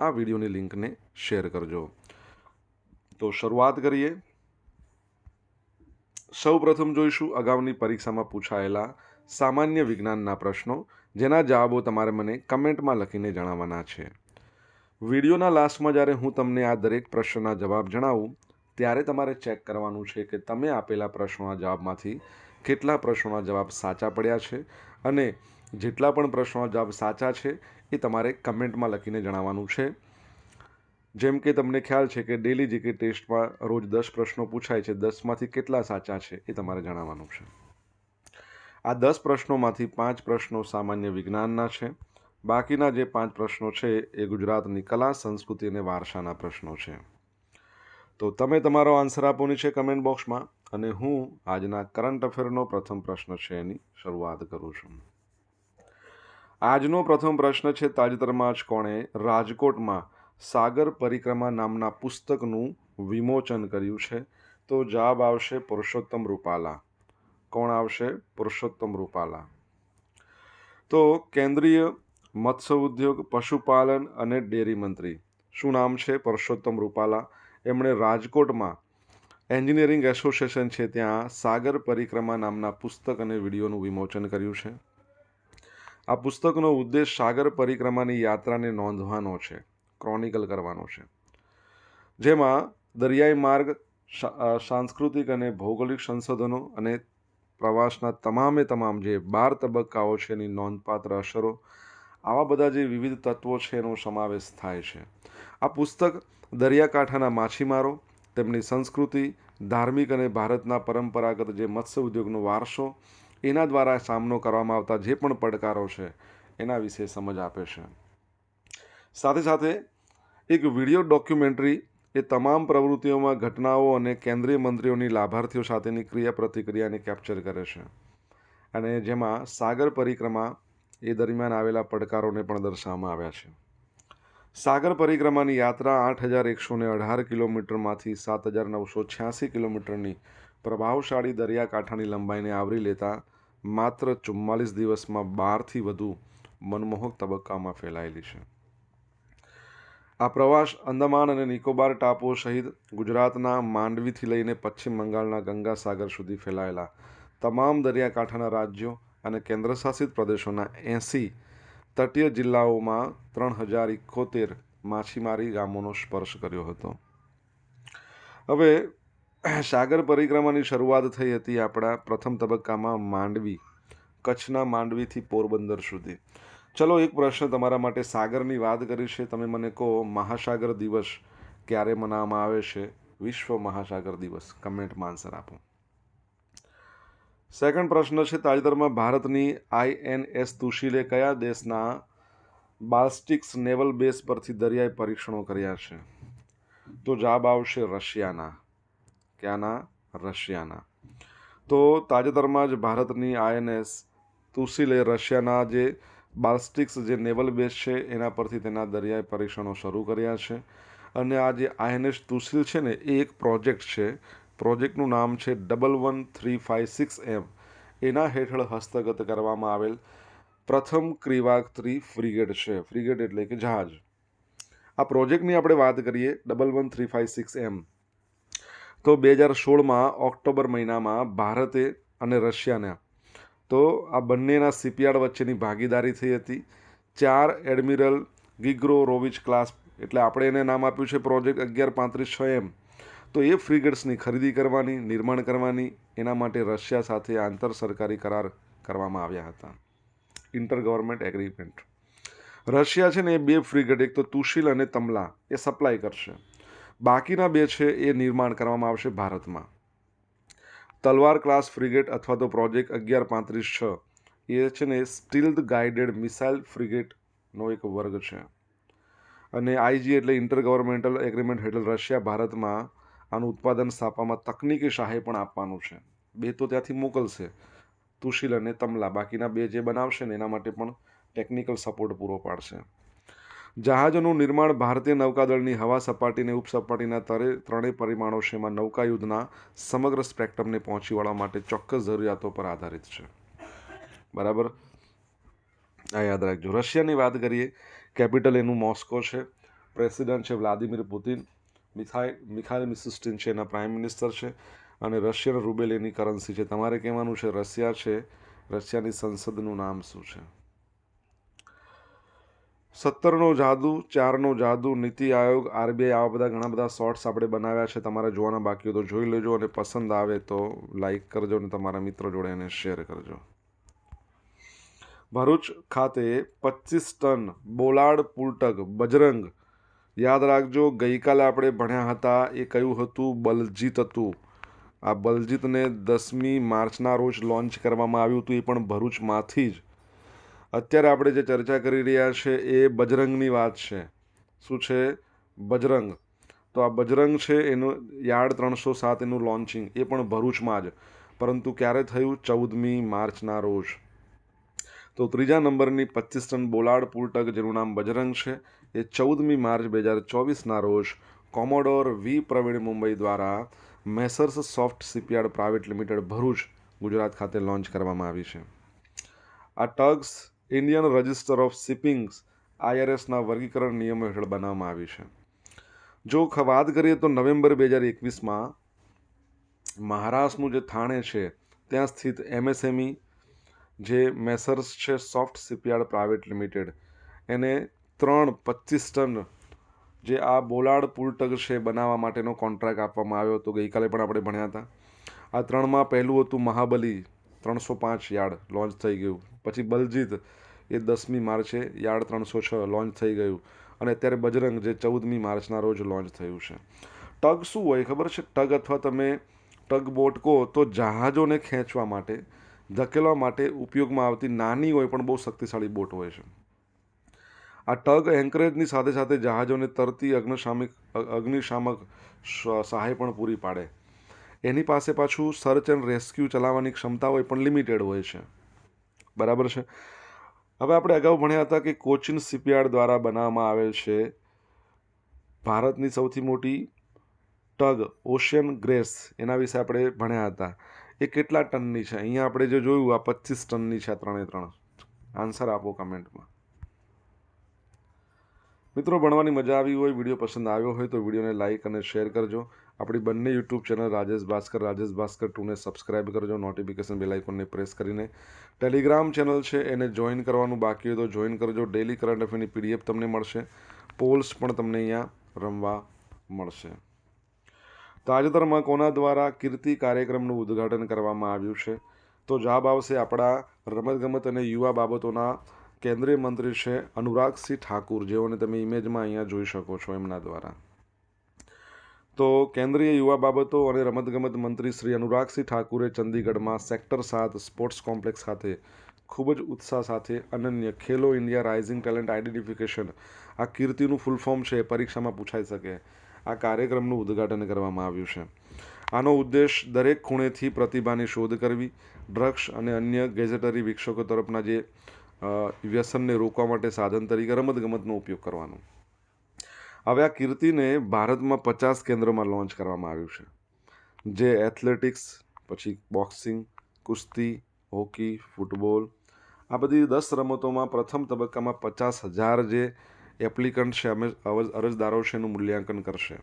આ વિડીયોની લિંકને શેર કરજો. તો શરૂઆત કરીએ. સૌ પ્રથમ જોઈશું અગાઉની પરીક્ષામાં પૂછાયેલા સામાન્ય વિજ્ઞાનના પ્રશ્નો, જેના જવાબો તમારે મને કમેન્ટમાં લખીને જણાવવાના છે. વિડીયોના લાસ્ટમાં જ્યારે હું તમને આ દરેક પ્રશ્નના જવાબ જણાવું, ત્યારે તમારે ચેક કરવાનું છે કે તમે આપેલા પ્રશ્નોના જવાબમાંથી કેટલા પ્રશ્નોના જવાબ સાચા પડ્યા છે અને જેટલા પણ પ્રશ્નો જવાબ સાચા છે એ તમારે કમેન્ટમાં લખીને જણાવવાનું છે. જેમ કે તમને ખ્યાલ છે કે ડેલી જીકે ટેસ્ટમાં રોજ દસ પ્રશ્નો પૂછાય છે, દસમાંથી કેટલા સાચા છે એ તમારે જણાવવાનું છે. આ દસ પ્રશ્નોમાંથી પાંચ પ્રશ્નો સામાન્ય વિજ્ઞાનના છે. બાકીના જે પાંચ પ્રશ્નો છે એ ગુજરાતની કલા, સંસ્કૃતિ અને વારસાના પ્રશ્નો છે. તો તમે તમારો આન્સર આપો છે કમેન્ટ બોક્સમાં અને હું આજના કરંટ અફેરનો પ્રથમ પ્રશ્ન છે એની શરૂઆત કરું છું. આજનો પ્રથમ પ્રશ્ન છે તાજેતરમાં જ કોણે રાજકોટમાં સાગર પરિક્રમા નામના પુસ્તકનું વિમોચન કર્યું છે? તો જવાબ આવશે પુરુષોત્તમ રૂપાલા. કોણ આવશે? પુરુષોત્તમ રૂપાલા. તો કેન્દ્રીય મત્સ્ય ઉદ્યોગ, પશુપાલન અને ડેરી મંત્રી. શું નામ છે પુરુષોત્તમ રૂપાલા? એમણે રાજકોટમાં એન્જિનિયરિંગ એસોસિએશન છે ત્યાં સાગર પરિક્રમા નામના પુસ્તક અને વિડીયોનું વિમોચન કર્યું છે. આ પુસ્તકનો ઉદ્દેશ સાગર પરિક્રમાની યાત્રાને નોંધવાનો છે ક્રોનિકલ કરવાનો છે. જેમાં દરિયાઈ માર્ગ સાંસ્કૃતિક અને ભૌગોલિક સંશોધનો અને પ્રવાસના તમામે તમામ જે બાર તબક્કાઓ છે એની નોંધપાત્ર અસરો, આવા બધા જે વિવિધ તત્વો છે એનો સમાવેશ થાય છે. આ પુસ્તક દરિયાકાંઠાના માછીમારો, તેમની સંસ્કૃતિ, ધાર્મિક અને ભારતના પરંપરાગત જે મત્સ્ય ઉદ્યોગનો વારસો એના દ્વારા સામનો કરવામાં આવતા જે પણ પડકારો છે, એના વિશે સમજ આપે છે. સાથે સાથે, એક વીડિયો ડોક્યુમેન્ટરી એ તમામ પ્રવૃત્તિઓમાં ઘટનાઓ અને કેન્દ્રીય મંત્રીઓની લાભાર્થીઓ સાથેની ક્રિયા પ્રતિક્રિયાને કેપ્ચર કરે છે. અને જેમાં સાગર પરિક્રમા એ દરમિયાન આવેલા પડકારોને પણ દર્શાવવામાં આવ્યા છે. સાગર પરિક્રમાની યાત્રા આઠ હજાર એકસો ને અઢાર કિલોમીટરમાંથી સાત હજાર નવસો છ્યાસી કિલોમીટરની પ્રભાવશાળી દરિયાકાંઠાની લંબાઈને આવરી લેતા માત્ર ચુમ્માલીસ દિવસમાં બારથી વધુ મનમોહક તબક્કામાં ફેલાયેલી છે. આ પ્રવાસ અંદમાન અને નિકોબાર ટાપુઓ સહિત ગુજરાતના માંડવીથી લઈને પશ્ચિમ બંગાળના ગંગાસાગર સુધી ફેલાયેલા તમામ દરિયાકાંઠાના રાજ્યો અને કેન્દ્રશાસિત પ્રદેશોના એંસી તટીય જિલ્લાઓમાં ત્રણ હજાર ઇકોતેર માછીમારી ગામોનો સ્પર્શ કર્યો હતો. હવે સાગર પરિક્રમાની શરૂઆત થઈ હતી આપણા પ્રથમ તબક્કામાં માંડવી, કચ્છના માંડવીથી પોરબંદર સુધી. ચલો એક પ્રશ્ન તમારા માટે સાગરની વાત કરી છે. તમે મને કહો, મહાસાગર દિવસ ક્યારે મનાવવામાં આવે છે? વિશ્વ મહાસાગર દિવસ. કમેન્ટમાં આન્સર આપો. સેકન્ડ પ્રશ્ન છે, તાજેતરમાં ભારતની આઈએનએસ તુશીલે કયા દેશના બાલ્સ્ટિક્સ નેવલ બેઝ પરથી દરિયાઈ પરીક્ષણો કર્યા છે? તો જવાબ આવશે રશિયાના. ક્યાંના રશિયાના. તો તાજેતરમાં જ ભારતની આઈએનએસ તુસિલે રશિયાના જે બાલ્સ્ટિક્સ જે નેવલ બેઝ છે, એના પરથી તેના દરિયાઈ પરીક્ષણો શરૂ કર્યા છે. અને આ જે આઈએનએસ તુસિલ છે ને, એ એક પ્રોજેક્ટ છે. પ્રોજેક્ટનું નામ છે double one three five six M. એના હેઠળ હસ્તગત કરવામાં આવેલ પ્રથમ ક્રિવાક થ્રી ફ્રિગેટ છે. ફ્રિગેટ એટલે કે જહાજ. આ પ્રોજેક્ટની આપણે વાત કરીએ double one three five six M. તો બે હજાર સોળમાં ઓક્ટોબર મહિનામાં ભારતે અને રશિયાના તો આ બંનેના શિપયાર્ડ વચ્ચેની ભાગીદારી થઈ હતી. ચાર એડમિરલ ગિગ્રો રોવિચ ક્લાસ, એટલે આપણે એને નામ આપ્યું છે, પ્રોજેક્ટ અગિયાર પાંત્રીસ છ એમ. તો એ ફ્રિગેટ્સની ખરીદી કરવાની, નિર્માણ કરવાની, એના માટે રશિયા સાથે આંતર સરકારી કરાર કરવામાં આવ્યા હતા. Inter government agreement. રશિયા છે ને એ બે ફ્રિગેટ એક તો તુશીલ અને તમલા, એ સપ્લાય કરશે. બાકીના બે છે એ નિર્માણ કરવામાં આવશે ભારતમાં. તલવાર ક્લાસ ફ્રિગેટ અથવા તો પ્રોજેક્ટ અગિયાર પાંત્રીસ છ. એ છે ને સ્ટીલ્ડ ગાઇડેડ મિસાઇલ ફ્રિગેટનો એક વર્ગ છે. અને આઈજી એટલે ઇન્ટર ગવર્મેન્ટલ એગ્રીમેન્ટ હેઠળ રશિયા ભારતમાં આનું ઉત્પાદન સ્થાપવામાં તકનીકી સહાય પણ આપવાનું છે. બે તો ત્યાંથી મોકલશે. તુશીલ અને તમલા બાકીના બે જે બનાવશે ને એના માટે પણ ટેકનિકલ સપોર્ટ પૂરો પાડશે. જહાજોનું નિર્માણ ભારતીય નૌકાદળની હવા સપાટીને ઉપસપાટીના તરે, ત્રણેય પરિમાણો એમાં નૌકાયુદ્ધના સમગ્ર સ્પેક્ટ્રમને પહોંચી વળવા માટે ચોક્કસ જરૂરિયાતો પર આધારિત છે. બરાબર? આ યાદ રાખજો. રશિયાની વાત કરીએ, કેપિટલ એનું મોસ્કો છે, પ્રેસિડન્ટ છે વ્લાદિમીર પુતિન મિથાઈ મિખાઇલ મિસિસ્ટિન છે એના પ્રાઇમ મિનિસ્ટર છે, અને રશિયન રૂબેલ એની કરન્સી છે. તમારે કહેવાનું છે રશિયા છે, રશિયાની સંસદનું નામ શું છે? સત્તરનો જાદુ, ચારનો જાદુ, નીતિ આયોગ, આરબીઆઈ આવા બધા ઘણા બધા શોર્ટ્સ આપણે બનાવ્યા છે. તમારે જોવાના બાકી તો જોઈ લેજો અને પસંદ આવે તો લાઈક કરજો અને તમારા મિત્રો જોડે એને શેર કરજો. ભરૂચ ખાતે પચીસ ટન બોલાડ પુલટક બજરંગ. યાદ રાખજો, ગઈકાલે આપણે ભણ્યા હતા, એ કયું હતું? બલજીત હતું. આ બલજીતને દસમી માર્ચના રોજ લોન્ચ કરવામાં આવ્યું હતું, એ પણ ભરૂચમાંથી જ. અત્યારે આપણે જે ચર્ચા કરી રહ્યા છે એ બજરંગની વાત છે. શું છે? બજરંગ. તો આ બજરંગ છે એનું યાર્ડ ત્રણસો સાત એનું લોન્ચિંગ, એ પણ ભરૂચમાં જ. પરંતુ ક્યારે થયું? ચૌદમી માર્ચના રોજ. તો ત્રીજા નંબરની પચીસ ટન બોલાડ પુલટક જેનું નામ બજરંગ છે, એ ચૌદમી માર્ચ બે હજાર ચોવીસના રોજ કોમોડોર વી પ્રવીણ મુંબઈ દ્વારા Messrs Soft Shipyard Private Limited Bharuch, Gujarat ખાતે લોન્ચ કરવામાં આવી છે. આ tugs Indian Register of Shippings આઈઆરએસના વર્ગીકરણ નિયમો હેઠળ બનાવવામાં આવી છે. જો વાત કરીએ તો નવેમ્બર બે હજાર એકવીસમાં મહારાષ્ટ્રનું જે થાણે છે, ત્યાં સ્થિત એમએસએમઈ, જે મેસર્સ છે સોફ્ટ શિપયાર્ડ પ્રાઇવેટ લિમિટેડ, એને ત્રણ પચીસ ટન જે આ બોલાડ પુલટગ છે બનાવવા માટેનો કોન્ટ્રાક્ટ આપવામાં આવ્યો હતો. ગઈકાલે પણ આપણે ભણ્યા હતા. આ ત્રણમાં પહેલું હતું મહાબલી, ત્રણસો પાંચ યાર્ડ લોન્ચ થઈ ગયું. પછી બલજીત, એ દસમી માર્ચે યાર્ડ ત્રણસો છ લોન્ચ થઈ ગયું અને અત્યારે બજરંગ જે ચૌદમી માર્ચના રોજ લોન્ચ થયું છે. ટગ શું હોય ખબર છે? ટગ અથવા તમે ટગ બોટ કહો તો જહાજોને ખેંચવા માટે, ધકેલવા માટે ઉપયોગમાં આવતી નાની હોય પણ બહુ શક્તિશાળી બોટ હોય છે. આ ટગ એન્કરેજની સાથે સાથે જહાજોને તરતી અગ્નિશામિક અગ્નિશામક સહાય પણ પૂરી પાડે. એની પાસે પાછું સર્ચ એન્ડ રેસ્ક્યુ ચલાવવાની ક્ષમતા હોય પણ લિમિટેડ હોય છે. બરાબર છે? હવે આપણે અગાઉ ભણ્યા હતા કે કોચિન શિપયાર્ડ દ્વારા બનાવવામાં આવેલ છે ભારતની સૌથી મોટી ટગ, ઓશિયન ગ્રેસ, એના વિશે આપણે ભણ્યા હતા. એ કેટલા ટનની છે? અહીંયા આપણે જે જોયું, આ પચીસ ટનની છે ત્રણે ત્રણ. આન્સર આપો કમેન્ટમાં મિત્રો, ભણવાની મજા આવી હોય, વીડિયો પસંદ આવ્યો હોય તો વિડીયોને લાઇક અને શેર કરજો. આપણી બંને યુટ્યુબ ચેનલ રાજેશ ભાસ્કર રાજેશ ભાસ્કર ટુને સબસ્ક્રાઇબ કરજો. નોટિફિકેશન બેલ આઇકોનને પ્રેસ કરીને. ટેલિગ્રામ ચેનલ છે, એને જોઈન કરવાનું બાકી હોય તો જોઈન કરજો. ડેલી કરંટ અફેરની પીડીએફ તમને મળશે. પોલ્સ પણ તમને અહીંયા રમવા મળશે. તાજેતરમાં કોના દ્વારા કીર્તિ કાર્યક્રમનું ઉદ્ઘાટન કરવામાં આવ્યું છે? તો જવાબ આવશે આપણા રમતગમત અને યુવા બાબતોના કેન્દ્રીય મંત્રી છે અનુરાગસિંહ ઠાકુર. જેઓને તમે ઇમેજમાં અહીંયા જોઈ શકો છો એમના દ્વારા. તો કેન્દ્રીય યુવા બાબતો અને રમતગમત મંત્રી શ્રી અનુરાગસિંહ ઠાકુરે ચંદીગઢમાં સેક્ટર સાત સ્પોર્ટ્સ કોમ્પ્લેક્સ ખાતે ખૂબ જ ઉત્સાહ સાથે અનન્ય Khelo India rising talent identification આ કીર્તિનું ફૂલ ફોર્મ છે પરીક્ષામાં પૂછાઈ શકે. આ કાર્યક્રમનું ઉદ્ઘાટન કરવામાં આવ્યું છે. આનો ઉદ્દેશ દરેક ખૂણેથી પ્રતિભાની શોધ કરવી, ડ્રગ્સ અને અન્ય ગેઝેટરી વિક્ષકો તરફના જે વ્યસનને રોકવા માટે સાધન તરીકે રમતગમતનો ઉપયોગ કરવાનો. હવે આ કીર્તિને ભારતમાં પચાસ કેન્દ્રોમાં લોન્ચ કરવામાં આવ્યું છે. જે એથ્લેટિક્સ, પછી બોક્સિંગ, કુસ્તી, હોકી, ફૂટબોલ, આ બધી દસ રમતોમાં પ્રથમ તબક્કામાં પચાસ હજાર જે એપ્લિકન્ટ છે અમે અરજદારો છે એનું મૂલ્યાંકન કરશે.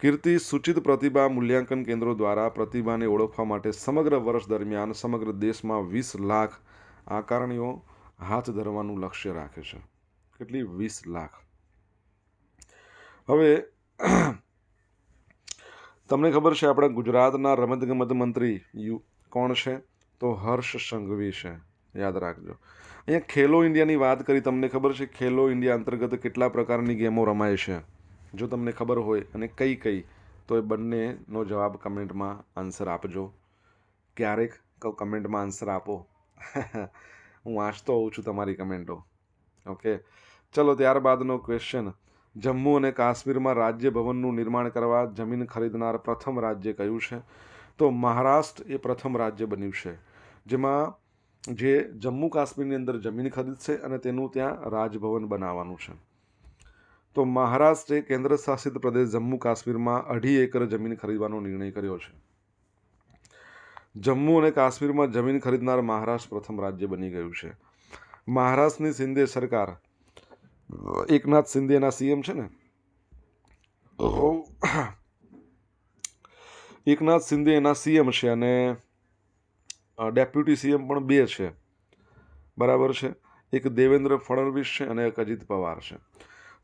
કીર્તિ સૂચિત પ્રતિભા મૂલ્યાંકન કેન્દ્રો દ્વારા પ્રતિભાને ઓળખવા માટે સમગ્ર વર્ષ દરમિયાન સમગ્ર દેશમાં વીસ લાખ આકારણીઓ હાથ ધરવાનું લક્ષ્ય રાખે છે. કેટલી? વીસ લાખ. હવે, તમને ખબર છે આપણા ગુજરાતના રમતગમત મંત્રી યુ, કોણ છે? તો હર્ષ સંઘવી છે. યાદ રાખજો. અહીંયા ખેલો ઇન્ડિયાની વાત કરી, તમને ખબર છે ખેલો ઇન્ડિયા અંતર્ગત કેટલા પ્રકારની ગેમો રમાય છે? જો તમને ખબર હોય અને કઈ કઈ, તો એ બંનેનો જવાબ કમેન્ટમાં આન્સર આપજો. ક્યારેક કહું કમેન્ટમાં આન્સર આપો. હું વાંચતો હોઉં છું તમારી કમેન્ટો. ઓકે? ચલો, ત્યારબાદનો ક્વેશ્ચન જમ્મુ અને કાશ્મીરમાં રાજ્ય ભવનનું નિર્માણ કરવા જમીન ખરીદનાર પ્રથમ રાજ્ય કયું છે? તો મહારાષ્ટ્ર એ પ્રથમ રાજ્ય બન્યું છે, જેમાં જે જમ્મુ કાશ્મીરની અંદર જમીન ખરીદશે અને તેનું ત્યાં રાજભવન બનાવવાનું છે. તો મહારાષ્ટ્રે કેન્દ્ર શાસિત પ્રદેશ જમ્મુ કાશ્મીરમાં અઢી એકર જમીન ખરીદવાનો નિર્ણય કર્યો છે. જમ્મુ અને કાશ્મીરમાં જમીન ખરીદનાર મહારાષ્ટ્ર પ્રથમ રાજ્ય બની ગયું છે. મહારાષ્ટ્રની શિંદે સરકાર એકનાથ શિંદે એના સીએમ છે ને? એકનાથ શિંદે એના સીએમ છે અને ડેપ્યુટી સીએમ પણ બે છે. બરાબર છે? એક દેવેન્દ્ર ફડણવીસ છે અને એક અજીત પવાર છે.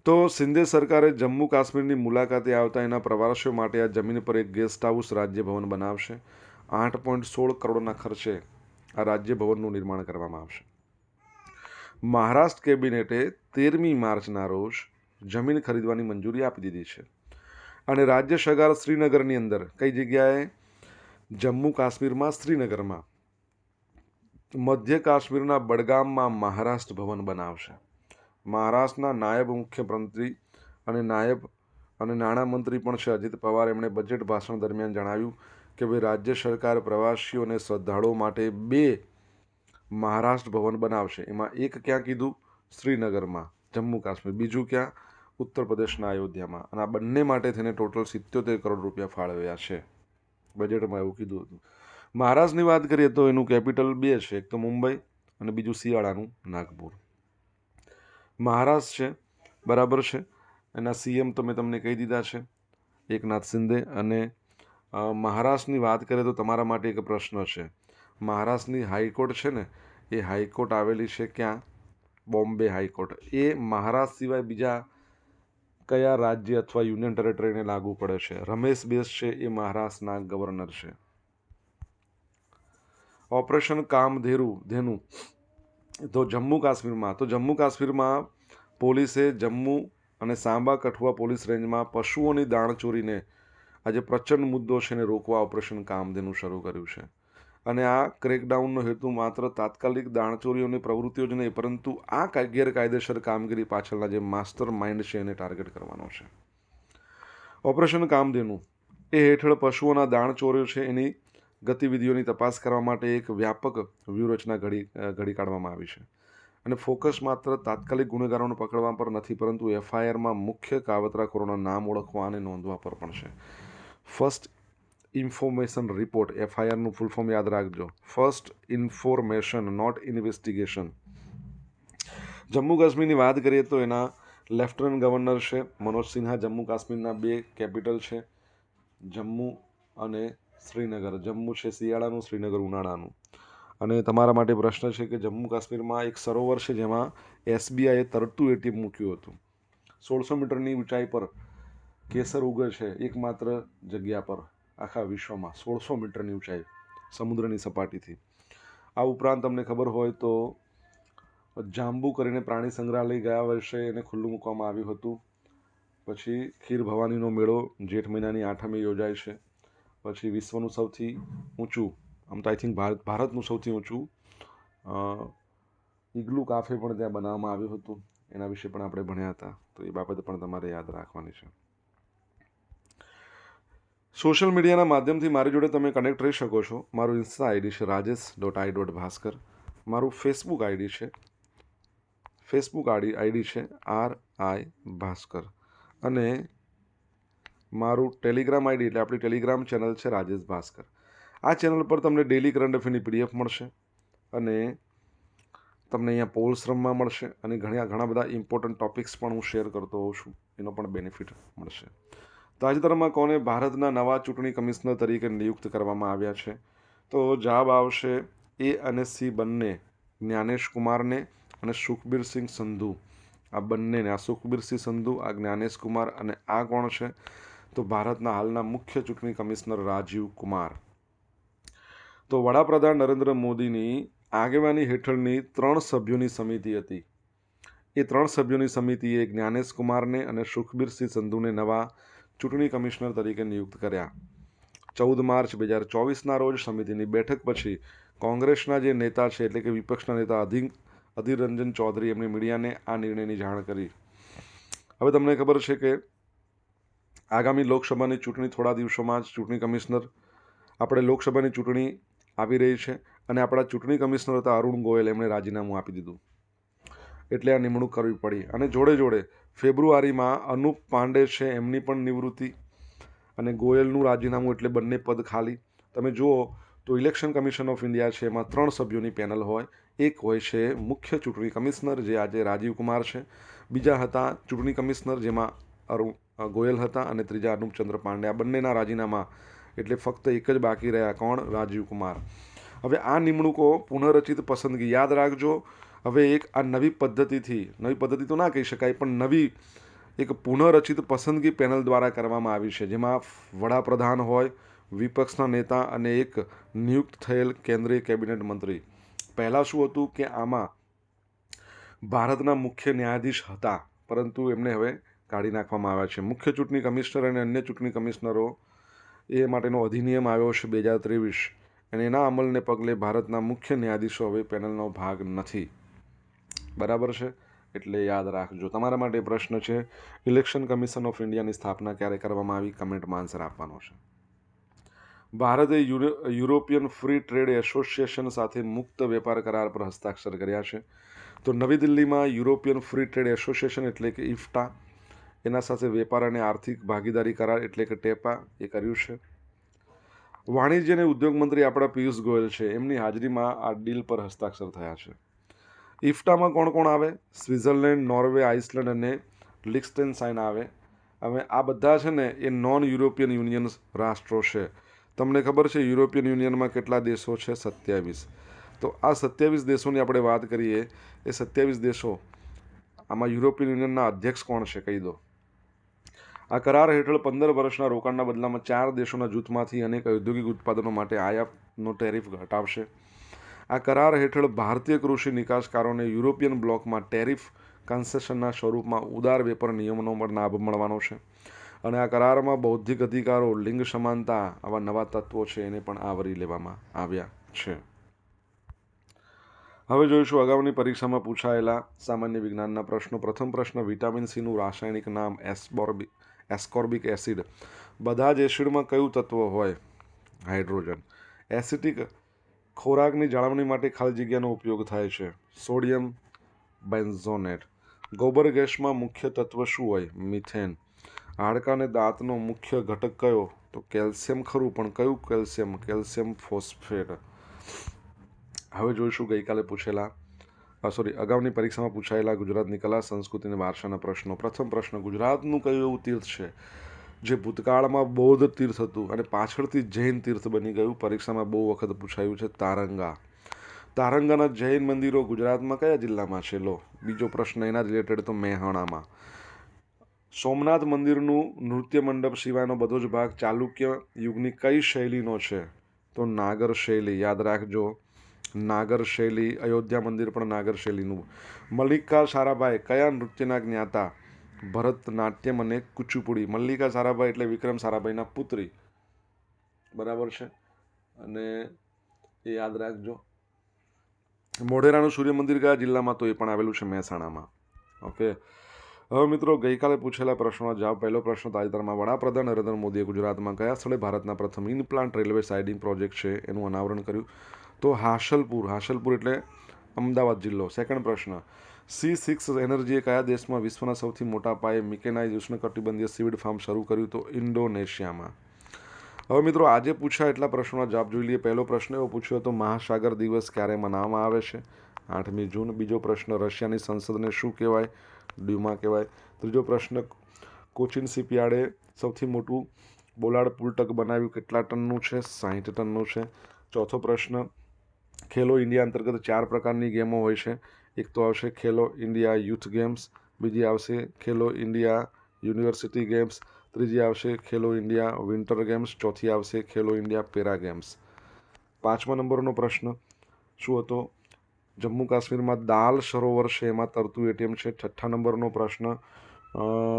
તો શિંદે સરકારે જમ્મુ કાશ્મીરની મુલાકાતે આવતા એના પ્રવાસીઓ માટે આ જમીન પર એક ગેસ્ટ હાઉસ રાજ્ય ભવન બનાવશે. આઠ પોઈન્ટ સોળ કરોડના ખર્ચે આ રાજ્ય ભવનનું નિર્માણ કરવામાં આવશે. મહારાષ્ટ્ર કેબિનેટે તેરમી માર્ચના રોજ જમીન ખરીદવાની મંજૂરી આપી દીધી છે. અને રાજ્ય સરકાર શ્રીનગરની અંદર, કઈ જગ્યાએ? જમ્મુ કાશ્મીરમાં, શ્રીનગરમાં. મધ્ય કાશ્મીરના બડગામમાં મહારાષ્ટ્ર ભવન બનાવશે. મહારાષ્ટ્રના નાયબ મુખ્યમંત્રી અને નાયબ અને નાણામંત્રી પણ છે. અજિત પવાર એમણે બજેટ ભાષણ દરમિયાન જણાવ્યું કે ભાઈ, રાજ્ય સરકાર પ્રવાસીઓ અને શ્રદ્ધાળુઓ માટે બે મહારાષ્ટ્ર ભવન બનાવશે. એમાં એક ક્યાં કીધું? શ્રીનગરમાં. જમ્મુ કાશ્મીર. બીજું ક્યાં? ઉત્તર પ્રદેશના અયોધ્યામાં. અને આ બંને માટે થઈને ટોટલ સિત્યોતેર કરોડ રૂપિયા ફાળવ્યા છે. બજેટમાં એવું કીધું હતું. મહારાષ્ટ્રની વાત કરીએ તો એનું કેપિટલ બે છે. એક તો મુંબઈ અને બીજું શિયાળાનું નાગપુર. મહારાષ્ટ્ર છે. બરાબર છે. એના સીએમ તો મેં તમને કહી દીધા છે. એકનાથ શિંદે. અને મહારાષ્ટ્રની વાત કરીએ તો તમારા માટે એક પ્રશ્ન છે. મહારાષ્ટ્રની હાઈકોર્ટ છે ને, એ હાઈકોર્ટ આવેલી છે ક્યાં? બોમ્બે હાઈકોર્ટ. એ મહારાષ્ટ્ર સિવાય બીજા કયા રાજ્ય અથવા યુનિયન ટેરેટરીને લાગુ પડે છે? રમેશ બેસ છે એ મહારાષ્ટ્રના ગવર્નર છે. ઓપરેશન કામધેરુ ધેનુ. તો જમ્મુ કાશ્મીરમાં, તો જમ્મુ કાશ્મીરમાં પોલીસે જમ્મુ અને સાંબા કઠુઆ પોલીસ રેન્જમાં પશુઓની દાણચોરીને આજે પ્રચંડ મુદ્દો છે એને રોકવા ઓપરેશન કામધેનુ શરૂ કર્યું છે. અને આ ક્રેકડાઉનનો હેતુ માત્ર તાત્કાલિક દાણચોરીઓની પ્રવૃત્તિઓ જ નહીં, પરંતુ આ ગેરકાયદેસર કામગીરી પાછળના જે માસ્ટર માઇન્ડ છે એને ટાર્ગેટ કરવાનો છે. ઓપરેશન કામધેનુ. એ હેઠળ પશુઓના દાણચોરીઓ છે એની ગતિવિધિઓની તપાસ કરવા માટે એક વ્યાપક વ્યૂહરચના ઘડી ઘડી કાઢવામાં આવી છે. અને ફોકસ માત્ર તાત્કાલિક ગુનેગારોને પકડવા પર નથી, પરંતુ એફઆઈઆરમાં મુખ્ય કાવતરાખોરોના નામ ઓળખવા અને નોંધવા પર પણ છે. ફર્સ્ટ ઇન્ફોર્મેશન રિપોર્ટ એફઆઈઆરનું ફૂલ ફોર્મ યાદ રાખજો. First information not investigation Jammu કાશ્મીરની વાત કરીએ તો એના લેફ્ટનન્ટ ગવર્નર છે, મનોજ સિન્હા. જમ્મુ કાશ્મીરના બે કેપિટલ છે, જમ્મુ અને શ્રીનગર. જમ્મુ છે શિયાળાનું, શ્રીનગર ઉનાળાનું. અને તમારા માટે પ્રશ્ન છે કે જમ્મુ કાશ્મીરમાં એક સરોવર છે જેમાં એસબીઆઈએ તરતું એટીએમ મૂક્યું હતું. સોળસો મીટરની ઊંચાઈ પર કેસર ઉગે છે, એકમાત્ર જગ્યા પર. આખા વિશ્વમાં સોળસો મીટરની ઊંચાઈ સમુદ્રની સપાટીથી. આ ઉપરાંત તમને ખબર હોય તો જાંબુ કરીને પ્રાણી સંગ્રહાલય ગયા વર્ષે એને ખુલ્લું મૂકવામાં આવ્યું હતું. પછી ખીર ભવાનીનો મેળો જેઠ મહિનાની આઠમે યોજાય છે. પછી વિશ્વનું સૌથી ઊંચું, આમ તો આઈ થિંક ભારત, ભારતનું સૌથી ઊંચું ઇગ્લુ કાફે પણ ત્યાં બનાવવામાં આવ્યું હતું. એના વિશે પણ આપણે ભણ્યા હતા. તો એ બાબત પણ તમારે યાદ રાખવાની છે. સોશિયલ મીડિયાના માધ્યમથી મારી જોડે તમે કનેક્ટ રહી શકો છો. મારું ઇન્સ્ટા આઈડી છે Rajesh dot I dot Bhaskar મારું ફેસબુક આઈડી છે ફેસબુક આઈડી આઈડી છે આર આઈ ભાસ્કર. અને મારું ટેલિગ્રામ આઈડી એટલે આપણી ટેલિગ્રામ ચેનલ છે રાજેશ ભાસ્કર. આ ચેનલ પર તમને ડેલી કરંટ અફેરની પીડીએફ મળશે અને તમને અહીંયા પોલ્સ રમવા મળશે અને ઘણા ઘણા બધા ઇમ્પોર્ટન્ટ ટોપિક્સ પણ હું શેર કરતો હોઉં છું. એનો પણ બેનિફિટ મળશે. તાજેતરમાં કોને ભારતના નવા ચૂંટણી કમિશનર તરીકે નિયુક્ત કરવામાં આવ્યા છે? તો જવાબ આવશે એ અને સી બંને, જ્ઞાનેશ કુમારને અને સુખબીર સંધુ. આ બંનેને, આ સુખબીરસિંહ સંધુ, આ જ્ઞાનેશ કુમાર અને આ કોણ છે? તો ભારતના હાલના મુખ્ય ચૂંટણી કમિશનર રાજીવ કુમાર. તો વડાપ્રધાન નરેન્દ્ર મોદીની આગેવાની હેઠળની ત્રણ સભ્યોની સમિતિ હતી. એ ત્રણ સભ્યોની સમિતિએ જ્ઞાનેશ કુમારને અને સુખબીરસિંહ સંધુને નવા ચૂંટણી કમિશનર તરીકે નિયુક્ત કર્યા. ચૌદ માર્ચ બે હજાર ચોવીસના રોજ સમિતિની બેઠક પછી કોંગ્રેસના જે નેતા છે એટલે કે વિપક્ષના નેતા અધિર અધીર રંજન ચૌધરી એમની મીડિયાને આ નિર્ણયની જાણ કરી. હવે તમને ખબર છે કે આગામી લોકસભાની ચૂંટણી થોડા દિવસોમાં જ ચૂંટણી કમિશનર, આપણે લોકસભાની ચૂંટણી આવી રહી છે અને આપણા ચૂંટણી કમિશનર હતા અરુણ ગોયલ એમણે રાજીનામું આપી દીધું. એટલે આ નિમણૂક કરવી પડી. અને જોડે જોડે ફેબ્રુઆરીમાં અનુપ પાંડે છે એમની પણ નિવૃત્તિ. અને ગોયલનું રાજીનામું એટલે બંને પદ ખાલી. તમે જુઓ તો ઇલેક્શન કમિશન ઓફ ઇન્ડિયા છે, એમાં ત્રણ સભ્યોની પેનલ હોય. એક હોય છે મુખ્ય ચૂંટણી કમિશનર જે આજે રાજીવ કુમાર છે. બીજા હતા ચૂંટણી કમિશનર જેમાં અરુણ ગોયલ હતા અને ત્રીજા અનુપચંદ્ર પાંડે. આ બંનેના રાજીનામા એટલે ફક્ત એક જ બાકી રહ્યા કોણ? રાજીવ કુમાર. હવે આ નિમણૂકો પુનઃરચિત પસંદગી યાદ રાખજો. હવે એક આ નવી પદ્ધતિથી, નવી પદ્ધતિ તો ના કહી શકાય, પણ નવી એક પુનઃરચિત પસંદગી પેનલ દ્વારા કરવામાં આવી છે, જેમાં વડાપ્રધાન હોય, વિપક્ષના નેતા અને એક નિયુક્ત થયેલ કેન્દ્રીય કેબિનેટ મંત્રી. પહેલાં શું હતું કે આમાં ભારતના મુખ્ય ન્યાયાધીશ હતા, પરંતુ એમને હવે કાઢી નાખવામાં આવ્યા છે. મુખ્ય ચૂંટણી કમિશનર અને અન્ય ચૂંટણી કમિશનરો એ માટેનો અધિનિયમ આવ્યો છે બે હજાર ત્રેવીસ. અને એના અમલને પગલે ભારતના મુખ્ય ન્યાયાધીશો હવે પેનલનો ભાગ નથી. બરાબર છે? એટલે યાદ રાખજો તમારા માટે પ્રશ્ન છે, ઇલેક્શન કમિશન ઓફ ઇન્ડિયાની સ્થાપના ક્યારે કરવામાં આવી, કમેન્ટમાં આન્સર આપવાનો છે. ભારતે યુરોપિયન ફ્રી ટ્રેડ એસોસિએશન સાથે મુક્ત વેપાર કરાર પર હસ્તાક્ષર કર્યા છે. તો નવી દિલ્હીમાં યુરોપિયન ફ્રી ટ્રેડ એસોસિએશન એટલે કે ઇફ્ટા એના સાથે વેપાર અને આર્થિક ભાગીદારી કરાર એટલે કે ટેપા, એ કર્યું છે. વાણિજ્ય અને ઉદ્યોગ મંત્રી આપણા પિયુષ ગોયલ છે, એમની હાજરીમાં આ ડીલ પર હસ્તાક્ષર થયા છે. ઇફ્ટામાં કોણ કોણ આવે? સ્વિટ્ઝરલેન્ડ નોર્વે, આઇસલેન્ડ અને લિક્સટેનસાઇન આવે. હવે આ બધા છે ને એ નોન યુરોપિયન યુનિયન રાષ્ટ્રો છે. તમને ખબર છે યુરોપિયન યુનિયનમાં કેટલા દેશો છે? સત્યાવીસ. તો આ સત્યાવીસ દેશોની આપણે વાત કરીએ. એ સત્યાવીસ દેશો, આમાં યુરોપિયન યુનિયનના અધ્યક્ષ કોણ છે? કહી દો. આ કરાર હેઠળ પંદર વર્ષના રોકાણના બદલામાં ચાર દેશોના જૂથમાંથી અનેક ઔદ્યોગિક ઉત્પાદનો માટે આયાતનો ટેરિફ ઘટાડશે. આ કરાર હેઠળ ભારતીય કૃષિ નિકાસકારોને યુરોપિયન બ્લોકમાં ટેરિફ કન્સેશનના સ્વરૂપમાં ઉદાર વેપાર નિયમનો પણ લાભ મળવાનો છે. અને આ કરારમાં બૌદ્ધિક અધિકારો, લિંગ સમાનતા આવા નવા તત્વો છે એને પણ આવરી લેવામાં આવ્યા છે. હવે જોઈશું અગાઉની પરીક્ષામાં પૂછાયેલા સામાન્ય વિજ્ઞાનના પ્રશ્નો. પ્રથમ પ્રશ્ન, વિટામિન સીનું રાસાયણિક નામ એસ્બોર્બિક એસ્કોર્બિક એસિડ. બધા જ એસિડમાં કયું તત્વ હોય? હાઇડ્રોજન. એસિટિક ખોરાકની જાળવણી માટે ખાલી જગ્યાનો ઉપયોગ થાય છે. Sodium benzoate. ગોબર ગેસમાં મુખ્ય તત્વ શું હોય? મિથેન. હાડકાં અને દાંતનો મુખ્ય ઘટક કયો? તો કેલ્શિયમ ખરું, પણ કયું કેલ્શિયમ? Calcium phosphate. હવે જોઈશું ગઈકાલે પૂછેલા સોરી અગાઉની પરીક્ષામાં પૂછાયેલા ગુજરાતની કલા, સંસ્કૃતિ અને વારસાના પ્રશ્નો. પ્રથમ પ્રશ્ન, ગુજરાતનું કયું એવું તીર્થ છે? જે ભૂતકાળમાં બૌદ્ધ તીર્થ હતું અને પાછળથી જૈન તીર્થ બની ગયું. પરીક્ષામાં બહુ વખત પૂછાયું છે, તારંગા. તારંગાના જૈન મંદિરો ગુજરાતમાં કયા જિલ્લામાં છે? લો, બીજો પ્રશ્ન એના રિલેટેડ તો મહેસાણામાં સોમનાથ મંદિરનું નૃત્ય મંડપ સિવાયનો બધો જ ભાગ ચાલુક્ય યુગની કઈ શૈલીનો છે? તો નાગર શૈલી, યાદ રાખજો. નાગર શૈલી, અયોધ્યા મંદિર પણ નાગર શૈલીનું. મલ્લિકા સારાભાઈ, કયા નૃત્યના જ્ઞાતા? ભરતનાટ્યમ અને કુચુપુડી. મલ્લિકા સારાભાઈ એટલે વિક્રમ સારાભાઈના પુત્રી. બરાબર છે? અને એ યાદ રાખજો. મોઢેરાનું સૂર્ય મંદિર કયા જિલ્લામાં તો એ પણ આવેલું છે મહેસાણામાં. ઓકે? હવે મિત્રો, ગઈકાલે પૂછેલા પ્રશ્નનો જવાબ. પહેલો પ્રશ્ન તાજેતરમાં વડાપ્રધાન નરેન્દ્ર મોદીએ ગુજરાતમાં કયા સ્થળે ભારતના પ્રથમ in plant railway siding project છે એનું અનાવરણ કર્યું? તો હાશલપુર. હાશલપુર એટલે અમદાવાદ જિલ્લો. સેકન્ડ પ્રશ્ન. સી સિક્સ એનર્જીએ કયા દેશમાં વિશ્વના સૌથી મોટા પાયે મિકેનાઇઝ ઉષ્ણકટિબંધીય સીવિડ ફાર્મ શરૂ કર્યું તો ઇન્ડોનેશિયામાં? હવે મિત્રો, આજે પૂછ્યા એટલા પ્રશ્નોના જવાબ જોઈ લઈએ. પહેલો પ્રશ્ન એવો પૂછ્યો હતો, મહાસાગર દિવસ ક્યારે મનાવવામાં આવે છે? આઠમી જૂન. બીજો પ્રશ્ન, રશિયાની સંસદને શું કહેવાય? ડ્યુમા કહેવાય. ત્રીજો પ્રશ્ન, કોચિન શિપયાર્ડે સૌથી મોટું બોલાડ પુલટક બનાવ્યું કેટલા ટનનું છે? સાહીઠ ટનનું છે. ચોથો પ્રશ્ન, ખેલો ઇન્ડિયા અંતર્ગત ચાર પ્રકારની ગેમો હોય છે. એક તો આવશે ખેલો ઇન્ડિયા યુથ ગેમ્સ, બીજી આવશે ખેલો ઇન્ડિયા યુનિવર્સિટી ગેમ્સ, ત્રીજી આવશે ખેલો ઇન્ડિયા વિન્ટર ગેમ્સ, ચોથી આવશે ખેલો ઇન્ડિયા પેરા ગેમ્સ. પાંચમા નંબરનો પ્રશ્ન શું હતો? જમ્મુ કાશ્મીરમાં દાલ સરોવર છે એમાં તરતું એટીએમ છે? છઠ્ઠા નંબરનો પ્રશ્ન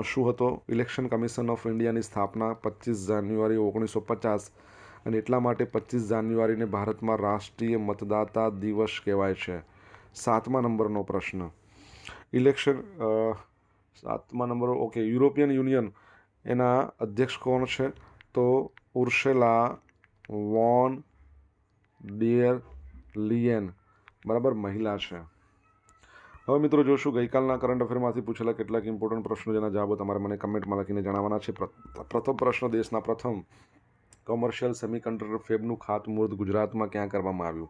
શું હતો? ઇલેક્શન કમિશન ઓફ ઇન્ડિયાની સ્થાપના પચીસ જાન્યુઆરી ઓગણીસો પચાસ અને એટલા માટે પચીસ જાન્યુઆરીને ભારતમાં રાષ્ટ્રીય મતદાતા દિવસ કહેવાય છે. સાતમા નંબરનો પ્રશ્ન. ઇલેક્શન સાતમા નંબર ઓકે યુરોપિયન યુનિયન એના અધ્યક્ષ કોણ છે? તો ઉર્સેલા વોન ડિયર લિયન, બરાબર, મહિલા છે. હવે મિત્રો જોશું, ગઈકાલના કરંટ અફેરમાંથી પૂછેલા કેટલાક ઇમ્પોર્ટન્ટ પ્રશ્નો જેના જવાબો તમારે મને કમેન્ટમાં લખીને જણાવવાના છે. પ્ર- પ્રથમ પ્રશ્ન દેશના પ્રથમ કોમર્શિયલ સેમિકન્ડક્ટર ફેબનું ખાતમુહૂર્ત ગુજરાતમાં ક્યાં કરવામાં આવ્યું?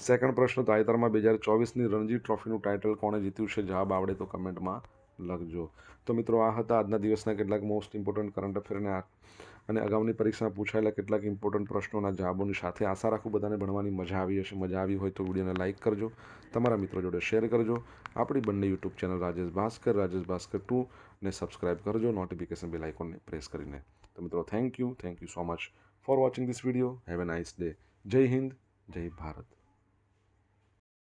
સેકન્ડ પ્રશ્ન તાજેતરમાં બે હજાર ચોવીસની રણજી ટ્રોફીનું ટાઇટલ કોણે જીત્યું છે? જવાબ આવડે તો કમેન્ટમાં લખજો. તો મિત્રો, આ હતા આજના દિવસના કેટલાક મોસ્ટ ઇમ્પોર્ટન્ટ કરંટ અફેરને અને અગાઉની પરીક્ષામાં પૂછાયેલા કેટલાક ઇમ્પોર્ટન્ટ પ્રશ્નોના જવાબોની સાથે આશા રાખું બધાને ભણવાની મજા આવી હશે. મજા આવી હોય તો વિડીયોને લાઇક કરજો. તમારા મિત્રો જોડે શેર કરજો. આપણી બંને YouTube channel Rajesh Bhaskar Rajesh Bhaskar two ને સબસ્ક્રાઇબ કરજો. નોટિફિકેશન બેલ આઇકોનને પ્રેસ કરીને. તો મિત્રો thank you thank you so much for watching this video have a nice day જય હિન્દ, જય ભારત.